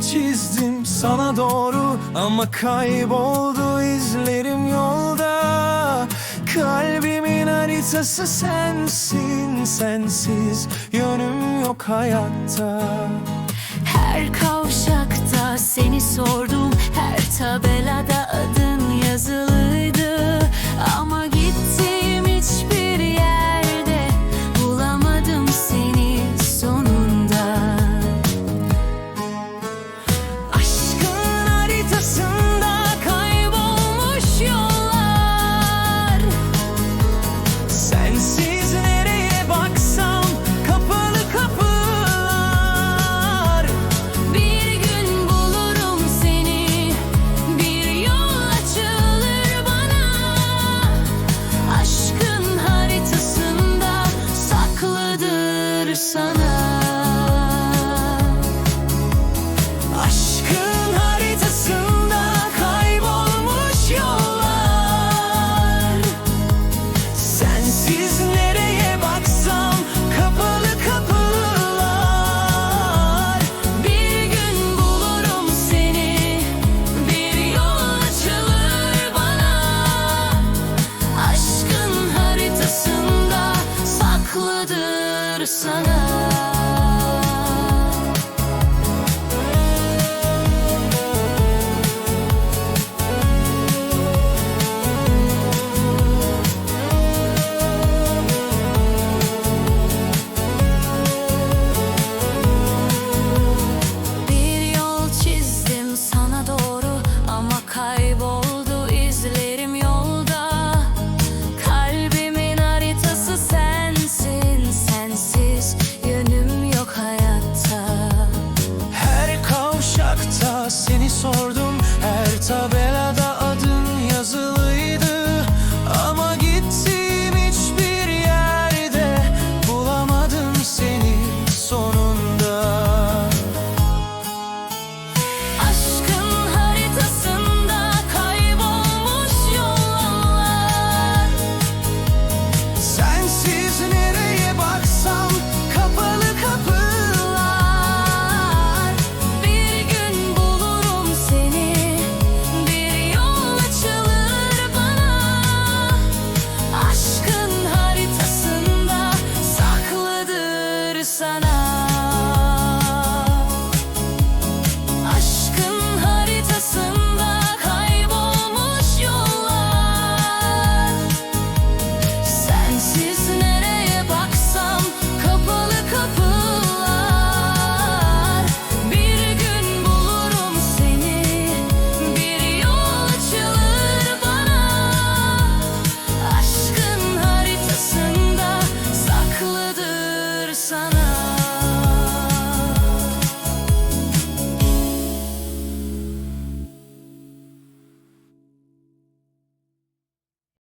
çizdim sana doğru Ama kayboldu izlerim yolda. Kalbimin haritası sensin Sensiz yönüm yok hayatta. Her kavşakta seni sordum Her tabela sana.